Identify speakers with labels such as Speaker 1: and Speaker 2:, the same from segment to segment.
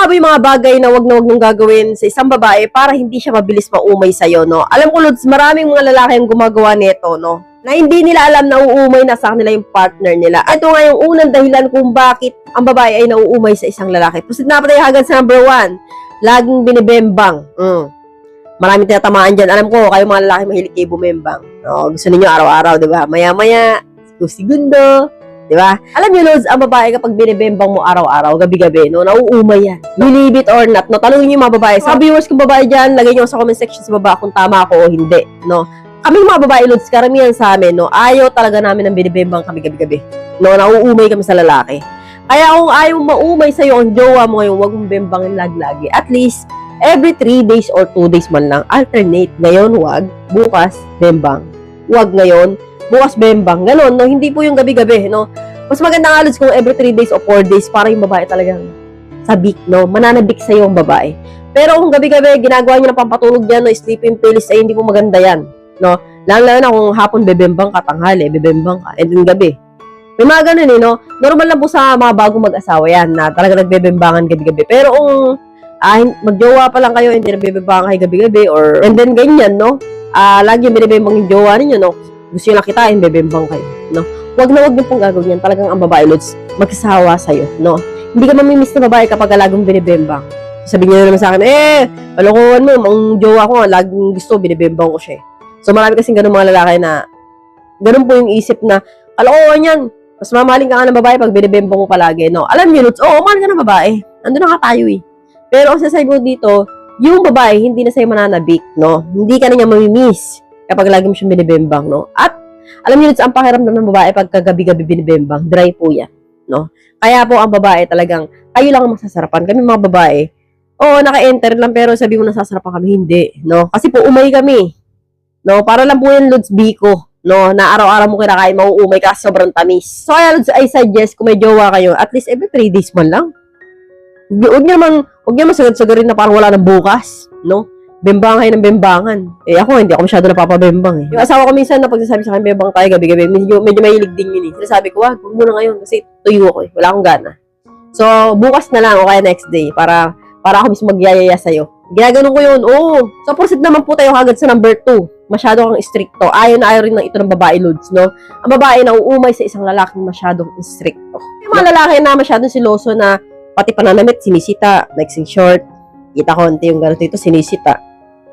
Speaker 1: nga ba yung mga bagay na wag na wag mong gagawin sa isang babae para hindi siya mabilis maumay sa'yo, no? Alam ko, Lods, maraming mga lalaki ang gumagawa nito, no? Na hindi nila alam na uumay na sa kanila yung partner nila. Ito nga yung unang dahilan kung bakit ang babae ay nauumay sa isang lalaki. Pusit na pa tayo hanggang sa number one. Laging binibembang. Mm. Maraming tinatamaan dyan. Alam ko, kayo mga lalaki mahilig kayo bumembang. No, gusto ninyo araw-araw, di ba? Maya-maya, segundo, Di ba? Alam niyo, Lods, ang babae kapag binibembang mo araw-araw, gabi-gabi, no, nauumay yan. Believe it or not, no, tanongin niyo mga babae. Sa viewers kong babae dyan, lagay niyo sa comment section sa baba kung tama ako o hindi, no. Kaming mga babae, Lods, karamihan sa amin, no, ayaw talaga namin ng binibembang kami gabi-gabi. No, nauumay kami sa lalaki. Kaya kung ayaw maumay sa'yo ang jowa mo ngayon, huwag mong bembangin lag-lagi. At least, every 3 days or 2 days man lang, alternate. Ngayon, wag. Bukas, bembang. Wag ngayon, bukas bembang. Ganon, no? Hindi po yung gabi-gabi, no? Mas maganda nga, Lods, kung every 3 days o 4 days para yung babae talagang sabik, no? Mananabik sa'yo ang babae. Pero kung gabi-gabi, ginagawa niyo ng pampatulog yan, no? Sleeping pills, ay hindi po maganda yan, no? Lalo na kung hapon bebembang ka, tanghali, bebembang ka, and then gabi. May mga ganun eh, no? Normal lang po sa mga bagong mag-asawa yan, na talaga nagbebembangan gabi-gabi. Pero kung ah, magjowa pa lang kayo, hindi nagbebembangan kayo gabi-gabi, or, and then ganyan, no? Ah, lagi yung binibembang yung jowa ninyo, no? Gusto nyo lang kitain, bebembang kayo, no? Huwag na huwag niyo pong gagawin yan. Talagang ang babae, Lods, magsasawa sa'yo, no? Hindi ka mamimiss na babae kapag laging binibembang. Sabihin niyo naman sa akin, eh, palokohan mo, ang jowa ko laging gusto, binibembang ko siya. eh. So, marami kasing ganun mga lalaki na, ganun po yung isip na, kalokohan yan, mas mamahalin ka nga ng babae pag binibembang mo palagi, no? Alam niyo, Lods, oo, mahal ka ng babae. Andun na nga tayo, eh. Pero ang sasabi mo dito, yung babae, hindi na sa'yo mananabik, no? Hindi ka na niya mamimiss kapag lagi mo siyang binibembang, no? At, alam niyo, ang pakiramdam ng babae pag kagabi-gabi binibembang, dry po yan, no? Kaya po ang babae talagang, kayo lang ang masasarapan. Kami mga babae, oo, naka-enter lang, pero sabi mo nasasarapan kami, hindi, no? Kasi po, umay kami, no? Para lang po yan, Lods, biko, no? Na araw-araw mo kinakain, mauumay ka, sobrang tamis. So, kaya, Lods, I suggest, kung may jowa kayo, at least every 3 days man lang. Huwag niyo naman, huwag niyo masagad-sagarin na parang wala ng bukas, no? Bembangan ng bembangan. Eh ako, hindi ako masyado napapabembang eh. Yung asawa ko minsan na pagsasabi sa akin, bembang tayo gabi-gabi, medyo, medyo mahilig din yun eh. Sinasabi ko, wag, huwag muna ngayon kasi tuyo ako eh. Wala akong gana. So, bukas na lang o kaya next day para para ako mismo magyayaya sa'yo. Ginaganon ko yun. Oo. So, proceed naman po tayo agad sa number 2. Masyado kang stricto. Ayaw na ayaw rin ng ito ng babae, Lods, no? Ang babae na uumay sa isang lalaking masyadong stricto. Yung mga lalaki na masyadong siloso na pati pananamit, sinisita, mixing short, kita konti yung ganito ito, sinisita.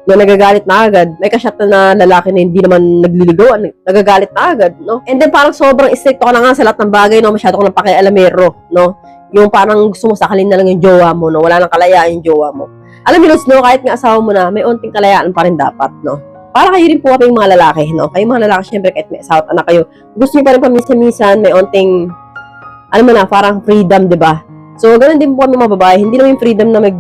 Speaker 1: No, nagagalit na agad. May kasyat na, na lalaki na hindi naman nagliligawan, nagagalit na agad, no? And then parang sobrang stricto ka na nga sa lahat ng bagay, no? Masyado ka ng pakialamero, no? Yung parang gusto mo sakalin na lang yung jowa mo, no? Wala nang kalayaan yung jowa mo. Alam Lods, no? Kahit nga asawa mo na, may onting kalayaan pa rin dapat, no? Para kayo rin po kaming mga lalaki, no? Kayo mga lalaki, syempre, kahit may asawa anak kayo, gusto niyo pa rin paminsan-minsan, may onting, alam mo na, parang freedom, di ba? So, ganun din po kami mga babae. Hindi naman yung freedom na mag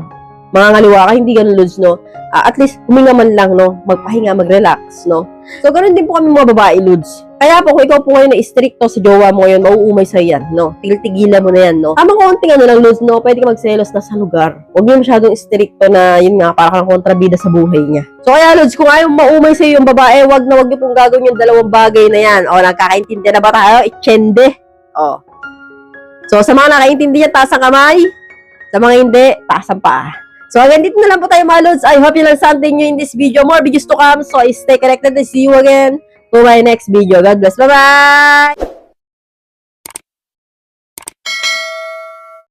Speaker 1: mga ngaliwa ka, hindi ganun, Lods, no? Ah, at least, huminga man lang, no? Magpahinga, mag-relax, no? So, ganun din po kami mga babae, Lods. Kaya po, kung ikaw po ngayon na stricto sa jowa mo ngayon, mauumay sa yan, no? Tigil-tigilan mo na yan, no? Tamang konting ano lang, Lods, no? Pwede ka magselos na sa lugar. Huwag yung masyadong stricto na, yun nga, para kang kontrabida sa buhay niya. So, kaya, Lods, kung ayaw maumay sa yung babae, wag na wag niyo pong gagawin yung dalawang bagay na yan. O, nagkakaintindi na ba tayo? Ichende. O. So, sa mga nakaintindi niya, taas ang kamay. Sa mga hindi, taas ang paa. So, hanggang dito na lang po tayo mga Lods. I hope you learned something new in this video. More videos to come. So, stay connected and see you again to my next video. God bless. Bye-bye!